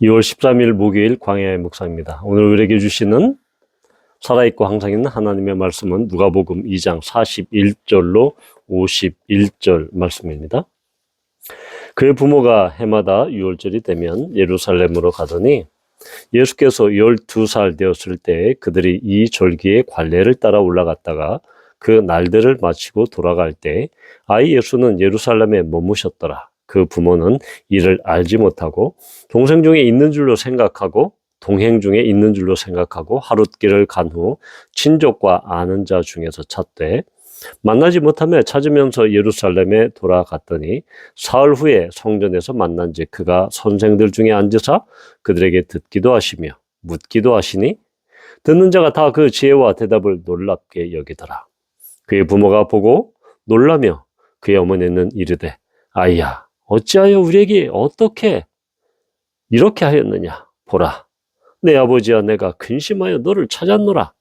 2월 13일 목요일 광야의 묵상입니다. 오늘 우리에게 주시는 살아있고 항상 있는 하나님의 말씀은 누가복음 2장 41절로 51절 말씀입니다. 그의 부모가 해마다 유월절이 되면 예루살렘으로 가더니 예수께서 12살 되었을 때 그들이 이 절기의 관례를 따라 올라갔다가 그 날들을 마치고 돌아갈 때 아이 예수는 예루살렘에 머무셨더라. 그 부모는 이를 알지 못하고 동생 중에 있는 줄로 생각하고 동행 중에 있는 줄로 생각하고 하룻길을 간 후 친족과 아는 자 중에서 찾되 만나지 못하며 찾으면서 예루살렘에 돌아갔더니 사흘 후에 성전에서 만난 지 그가 선생들 중에 앉으사 그들에게 듣기도 하시며 묻기도 하시니 듣는 자가 다 그 지혜와 대답을 놀랍게 여기더라. 그의 부모가 보고 놀라며 그의 어머니는 이르되 아이야 어찌하여 우리에게 어떻게 이렇게 하였느냐? 보라 내 아버지와 내가 근심하여 너를 찾았노라.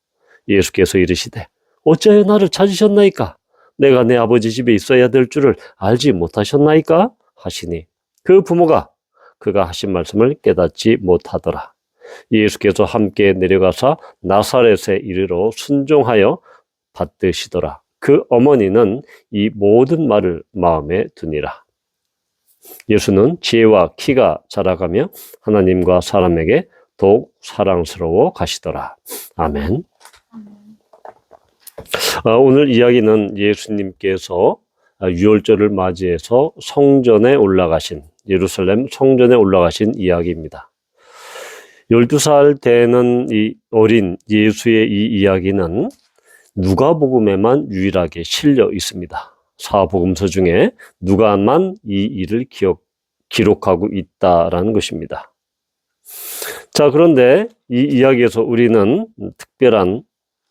예수께서 이르시되 어찌하여 나를 찾으셨나이까? 내가 내 아버지 집에 있어야 될 줄을 알지 못하셨나이까? 하시니 그 부모가 그가 하신 말씀을 깨닫지 못하더라. 예수께서 함께 내려가사 나사렛에 이르러 순종하여 받드시더라. 그 어머니는 이 모든 말을 마음에 두니라 예수는 지혜와 키가 자라가며 하나님과 사람에게 더욱 사랑스러워 가시더라. 아멘. 아, 오늘 이야기는 예수님께서 유월절을 맞이해서 성전에 올라가신 예루살렘 성전에 올라가신 이야기입니다. 12살 되는 이 어린 예수의 이 이야기는 누가복음에만 유일하게 실려 있습니다. 사복음서 중에 누가만 이 일을 기억, 기록하고 있다라는 것입니다. 자, 그런데 이 이야기에서 우리는 특별한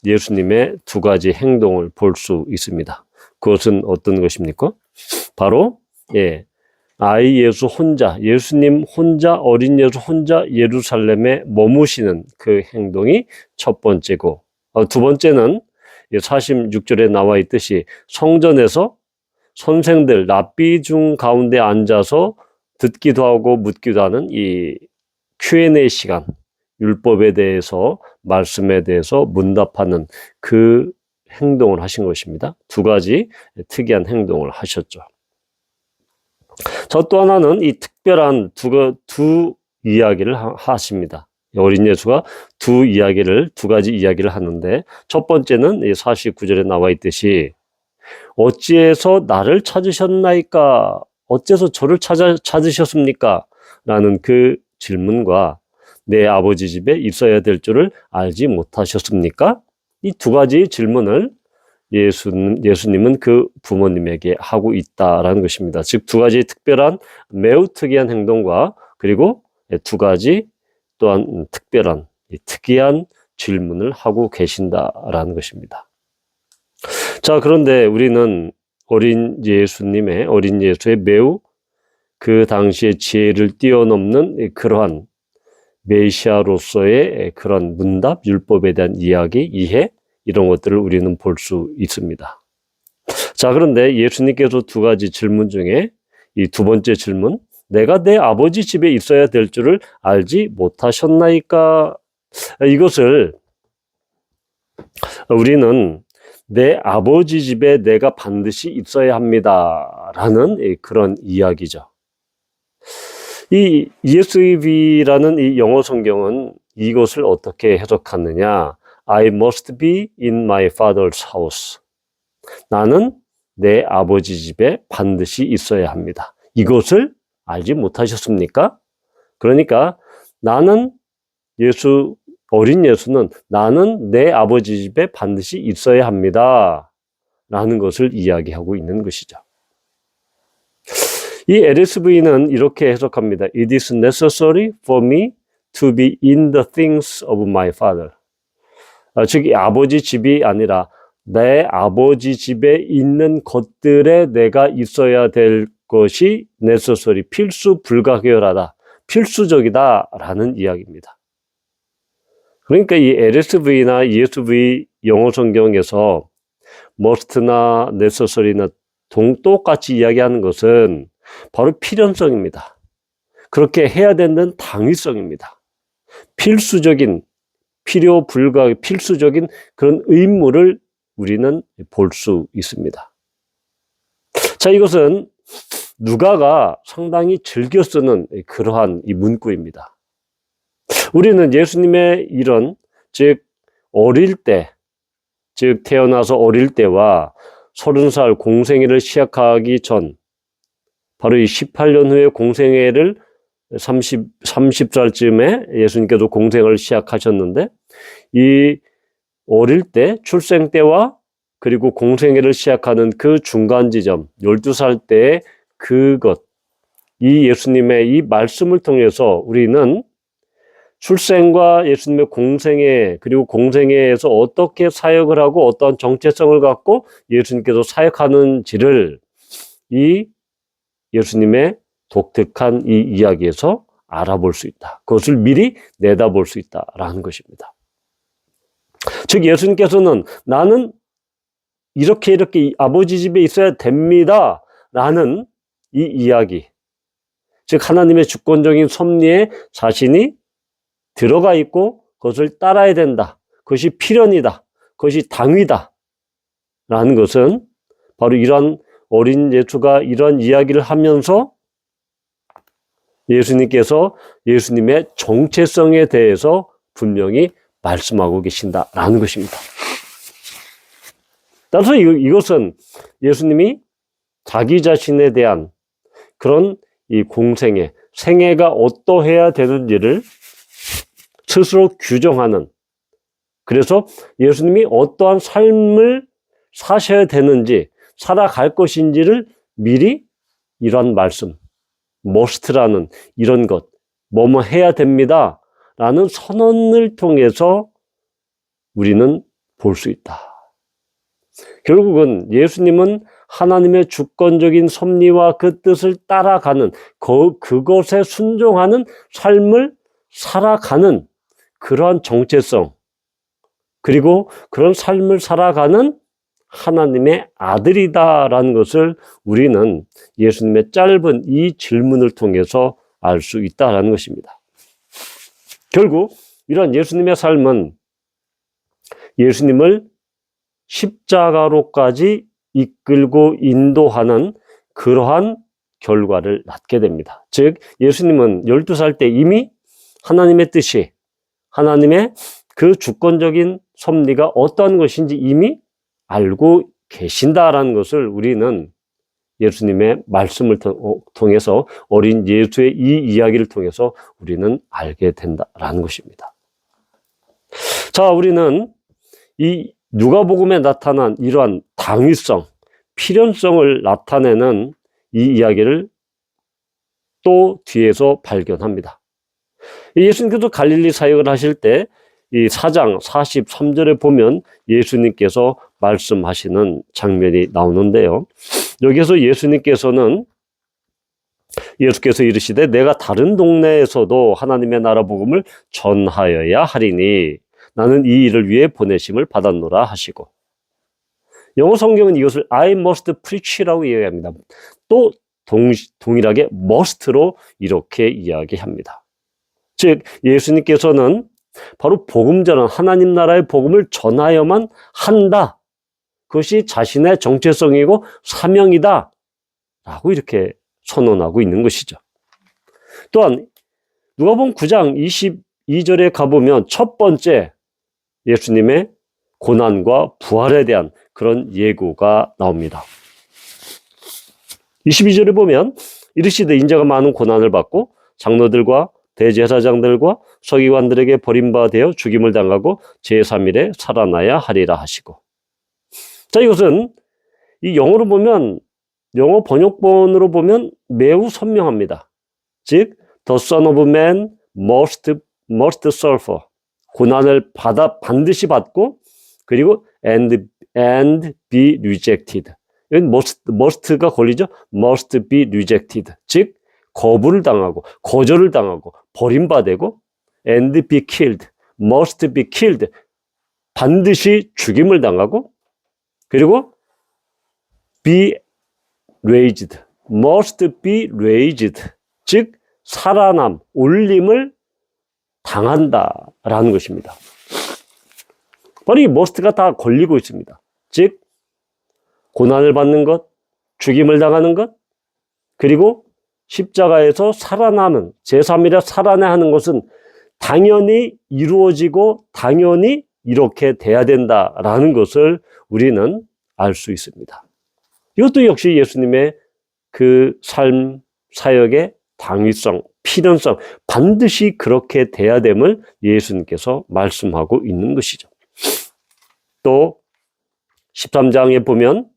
예수님의 두 가지 행동을 볼 수 있습니다. 그것은 어떤 것입니까? 바로, 예, 아이 예수 혼자, 예수님 혼자, 어린 예수 혼자 예루살렘에 머무시는 그 행동이 첫 번째고, 어, 두 번째는 46절에 나와 있듯이 성전에서 선생들 랍비 중 가운데 앉아서 듣기도 하고 묻기도 하는 이 Q&A 시간, 율법에 대해서 말씀에 대해서 문답하는 그 행동을 하신 것입니다. 두 가지 특이한 행동을 하셨죠. 저 또 하나는 이 특별한 두, 두 이야기를 하십니다. 어린 예수가 두 이야기를, 두 가지 이야기를 하는데, 첫 번째는 49절에 나와 있듯이, 어찌해서 나를 찾으셨나이까? 어째서 저를 찾아, 찾으셨습니까? 라는 그 질문과 내 아버지 집에 있어야 될 줄을 알지 못하셨습니까? 이 두 가지 질문을 예수님, 예수님은 그 부모님에게 하고 있다라는 것입니다. 즉, 두 가지 특별한 매우 특이한 행동과 그리고 두 가지 또한 특별한 특이한 질문을 하고 계신다라는 것입니다. 자, 그런데 우리는 어린 예수님의 어린 예수의 매우 그 당시의 지혜를 뛰어넘는 그러한 메시아로서의 그런 문답, 율법에 대한 이야기, 이해 이런 것들을 우리는 볼 수 있습니다. 자, 그런데 예수님께서 두 가지 질문 중에 이 두 번째 질문, 내가 내 아버지 집에 있어야 될 줄을 알지 못하셨나이까? 이것을 우리는 내 아버지 집에 내가 반드시 있어야 합니다. 라는 그런 이야기죠. 이 ESV라는 이 영어 성경은 이것을 어떻게 해석하느냐? I must be in my father's house. 나는 내 아버지 집에 반드시 있어야 합니다. 이것을 알지 못하셨습니까? 그러니까 나는 예수, 어린 예수는 나는 내 아버지 집에 반드시 있어야 합니다. 라는 것을 이야기하고 있는 것이죠. 이 LSV는 이렇게 해석합니다. It is necessary for me to be in the things of my father. 아, 즉, 아버지 집이 아니라 내 아버지 집에 있는 것들에 내가 있어야 될 것이 necessary, 필수 불가결하다, 필수적이다 라는 이야기입니다. 그러니까 이 LSV나 ESV 영어 성경에서 must나 necessary나 동, 똑같이 이야기하는 것은 바로 필연성입니다. 그렇게 해야 되는 당위성입니다. 필수적인 필요 불가 필수적인 그런 의무를 우리는 볼 수 있습니다. 자, 이것은 누가가 상당히 즐겨 쓰는 그러한 이 문구입니다. 우리는 예수님의 이런 즉 어릴 때, 즉 태어나서 어릴 때와 서른 살 공생애를 시작하기 전 바로 이 18년 후에 공생애를 30, 30살쯤에 예수님께서 공생을 시작하셨는데, 이 어릴 때, 출생 때와 그리고 공생애를 시작하는 그 중간 지점, 12살 때의 그것, 이 예수님의 이 말씀을 통해서 우리는 출생과 예수님의 공생애, 그리고 공생애에서 어떻게 사역을 하고 어떤 정체성을 갖고 예수님께서 사역하는지를 이 예수님의 독특한 이 이야기에서 알아볼 수 있다. 그것을 미리 내다볼 수 있다라는 것입니다. 즉 예수님께서는 나는 이렇게 이렇게 아버지 집에 있어야 됩니다. 라는 이 이야기. 즉 하나님의 주권적인 섭리에 자신이 들어가 있고 그것을 따라야 된다. 그것이 필연이다. 그것이 당위다. 라는 것은 바로 이러한 어린 예수가 이런 이야기를 하면서 예수님께서 예수님의 정체성에 대해서 분명히 말씀하고 계신다라는 것입니다. 따라서 이것은 예수님이 자기 자신에 대한 그런 이 공생애, 생애가 어떠해야 되는지를 스스로 규정하는 그래서 예수님이 어떠한 삶을 사셔야 되는지 살아갈 것인지를 미리 이런 말씀, 머스트라는 이런 것, 뭐뭐 해야 됩니다. 라는 선언을 통해서 우리는 볼 수 있다. 결국은 예수님은 하나님의 주권적인 섭리와 그 뜻을 따라가는, 그, 그것에 순종하는 삶을 살아가는 그러한 정체성, 그리고 그런 삶을 살아가는 하나님의 아들이다라는 것을 우리는 예수님의 짧은 이 질문을 통해서 알 수 있다라는 것입니다. 결국 이런 예수님의 삶은 예수님을 십자가로까지 이끌고 인도하는 그러한 결과를 낳게 됩니다. 즉, 예수님은 12살 때 이미 하나님의 뜻이, 하나님의 그 주권적인 섭리가 어떠한 것인지 이미 알고 계신다라는 것을 우리는 예수님의 말씀을 어, 통해서 어린 예수의 이 이야기를 통해서 우리는 알게 된다라는 것입니다. 자, 우리는 이 누가복음에 나타난 이러한 당위성, 필연성을 나타내는 이 이야기를 또 뒤에서 발견합니다. 예수님께서 갈릴리 사역을 하실 때이 4장 43절에 보면 예수님께서 말씀하시는 장면이 나오는데요. 여기서 예수님께서는 예수께서 이르시되 내가 다른 동네에서도 하나님의 나라 복음을 전하여야 하리니 나는 이 일을 위해 보내심을 받았노라 하시고 영어 성경은 이것을 I must preach라고 이야기합니다. 또 동, 동일하게 must로 이렇게 이야기합니다. 즉 예수님께서는 바로 복음 전환 하나님 나라의 복음을 전하여만 한다. 그것이 자신의 정체성이고 사명이다. 라고 이렇게 선언하고 있는 것이죠. 또한 누가복음 9장 22절에 가보면 첫 번째 예수님의 고난과 부활에 대한 그런 예고가 나옵니다. 22절에 보면 이르시되 인자가 많은 고난을 받고 장로들과 대제사장들과 서기관들에게 버림받아 죽임을 당하고 제3일에 살아나야 하리라 하시고 자, 이것은 이 영어로 보면, 영어 번역본으로 보면 매우 선명합니다. 즉, the son of man must, must suffer. 고난을 받아, 반드시 받고, 그리고 and, and be rejected. 여기 must, must가 걸리죠? must be rejected. 즉, 거부를 당하고, 거절을 당하고, 버림받고, and be killed. must be killed. 반드시 죽임을 당하고, 그리고 be raised, must be raised, 즉 살아남, 올림을 당한다라는 것입니다. 바로 이 머스트가 다 걸리고 있습니다. 즉, 고난을 받는 것, 죽임을 당하는 것, 그리고 십자가에서 살아나는, 제3이라 살아내 하는 것은 당연히 이루어지고 당연히 이렇게 돼야 된다라는 것을 우리는 알 수 있습니다. 이것도 역시 예수님의 그 삶, 사역의 당위성, 필연성, 반드시 그렇게 돼야 됨을 예수님께서 말씀하고 있는 것이죠. 또 13장에 보면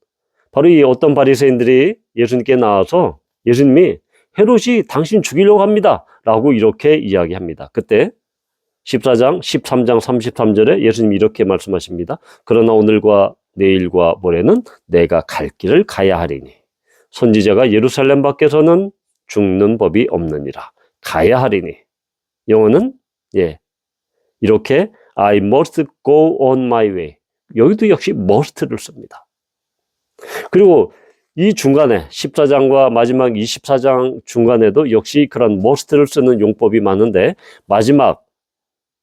바로 이 어떤 바리새인들이 예수님께 나와서 예수님이 헤롯이 당신 죽이려고 합니다. 라고 이렇게 이야기합니다. 그때 14장, 13장 33절에 예수님이 이렇게 말씀하십니다. 그러나 오늘과 내일과 모레는 내가 갈 길을 가야 하리니 선지자가 예루살렘 밖에서는 죽는 법이 없느니라. 가야 하리니. 영어는 예. 이렇게 I must go on my way. 여기도 역시 must를 씁니다. 그리고 이 중간에 14장과 마지막 24장 중간에도 역시 그런 must를 쓰는 용법이 많은데 마지막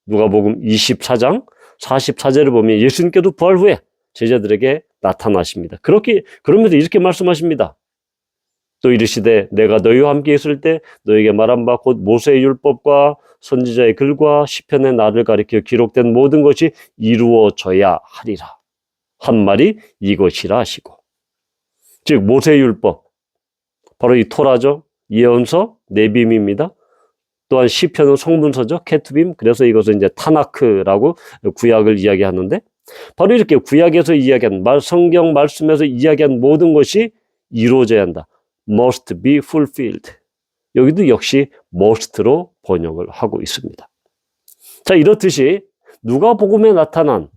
누가복음 24장 44절을 보면 예수님께도 부활 후에 제자들에게 나타나십니다. 그렇게 그러면서 이렇게 말씀하십니다. 또 이르시되 내가 너희와 함께 있을 때 너에게 말한 바 곧 모세의 율법과 선지자의 글과 시편의 나를 가리켜 기록된 모든 것이 이루어져야 하리라. 한 말이 이것이라 하시고 즉 모세의 율법 바로 이 토라죠. 예언서 네빔입니다. 또한 시편은 성문서죠. 케투빔. 그래서 이것은 이제 타나크라고 구약을 이야기하는데 바로 이렇게 구약에서 이야기한 말 성경 말씀에서 이야기한 모든 것이 이루어져야 한다. must be fulfilled. 여기도 역시 must로 번역을 하고 있습니다. 자, 이렇듯이 누가복음에 나타난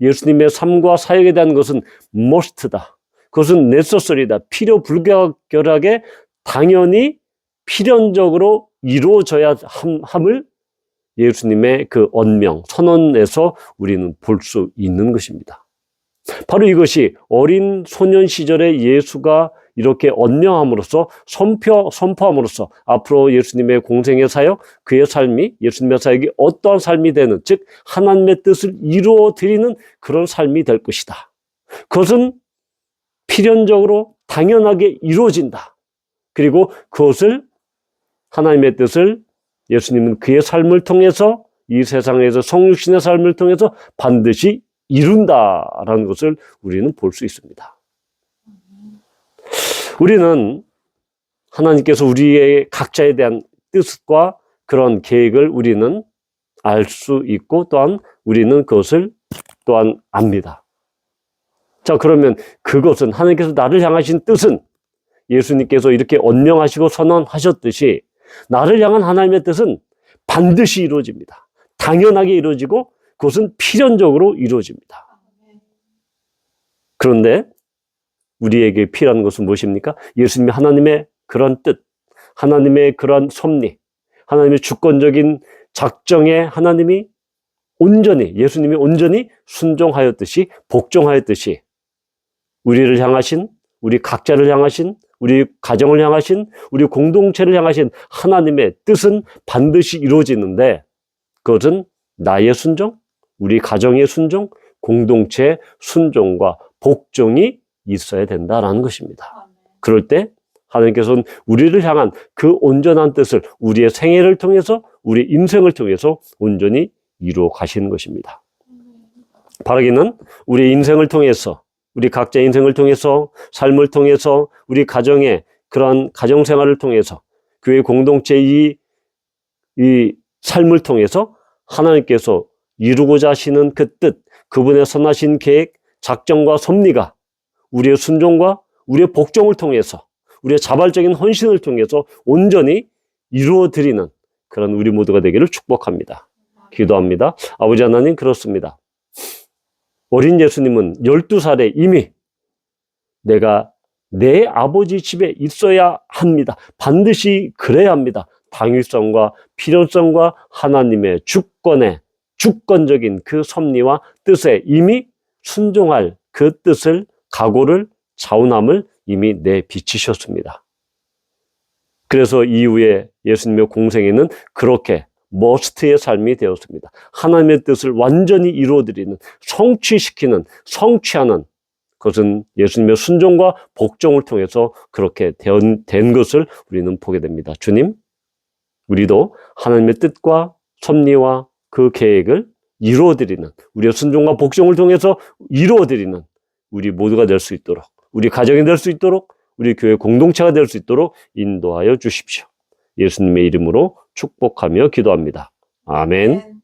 예수님의 삶과 사역에 대한 것은 must다. 그것은 necessary다. 필요 불가결하게 당연히 필연적으로 이루어져야 함, 함을 예수님의 그 언명, 선언에서 우리는 볼 수 있는 것입니다. 바로 이것이 어린 소년 시절에 예수가 이렇게 언명함으로써 선표, 선포함으로써 앞으로 예수님의 공생의 사역, 그의 삶이 예수님의 사역이 어떠한 삶이 되는, 즉 하나님의 뜻을 이루어 드리는 그런 삶이 될 것이다. 그것은 필연적으로 당연하게 이루어진다. 그리고 그것을 하나님의 뜻을 예수님은 그의 삶을 통해서 이 세상에서 성육신의 삶을 통해서 반드시 이룬다라는 것을 우리는 볼 수 있습니다. 우리는 하나님께서 우리의 각자에 대한 뜻과 그런 계획을 우리는 알 수 있고 또한 우리는 그것을 또한 압니다. 자, 그러면 그것은 하나님께서 나를 향하신 뜻은 예수님께서 이렇게 언명하시고 선언하셨듯이 나를 향한 하나님의 뜻은 반드시 이루어집니다. 당연하게 이루어지고 그것은 필연적으로 이루어집니다. 그런데 우리에게 필요한 것은 무엇입니까? 예수님이 하나님의 그런 뜻, 하나님의 그런 섭리, 하나님의 주권적인 작정에 하나님이 온전히, 예수님이 온전히 순종하였듯이, 복종하였듯이, 우리를 향하신, 우리 각자를 향하신, 우리 가정을 향하신, 우리 공동체를 향하신 하나님의 뜻은 반드시 이루어지는데, 그것은 나의 순종, 우리 가정의 순종, 공동체의 순종과 복종이 있어야 된다라는 것입니다. 그럴 때 하나님께서는 우리를 향한 그 온전한 뜻을 우리의 생애를 통해서 우리 인생을 통해서 온전히 이루어 가시는 것입니다. 바라기는 우리 인생을 통해서 우리 각자 인생을 통해서 삶을 통해서 우리 가정의 그러한 가정 생활을 통해서 교회 공동체의 이 삶을 통해서 하나님께서 이루고자 하시는 그 뜻, 그분의 선하신 계획, 작정과 섭리가 우리의 순종과 우리의 복종을 통해서 우리의 자발적인 헌신을 통해서 온전히 이루어 드리는 그런 우리 모두가 되기를 축복합니다. 기도합니다. 아버지 하나님 그렇습니다. 어린 예수님은 12살에 이미 내가 내 아버지 집에 있어야 합니다. 반드시 그래야 합니다. 당위성과 필요성과 하나님의 주권의 주권적인 그 섭리와 뜻에 이미 순종할 그 뜻을 각오를 자원함을 이미 내비치셨습니다. 그래서 이후에 예수님의 공생에는 그렇게 머스트의 삶이 되었습니다. 하나님의 뜻을 완전히 이루어드리는, 성취시키는, 성취하는 그것은 예수님의 순종과 복종을 통해서 그렇게 된, 된 것을 우리는 보게 됩니다. 주님, 우리도 하나님의 뜻과 섭리와 그 계획을 이루어드리는, 우리의 순종과 복종을 통해서 이루어드리는 우리 모두가 될 수 있도록, 우리 가정이 될 수 있도록, 우리 교회 공동체가 될 수 있도록 인도하여 주십시오. 예수님의 이름으로 축복하며 기도합니다. 아멘. 아멘.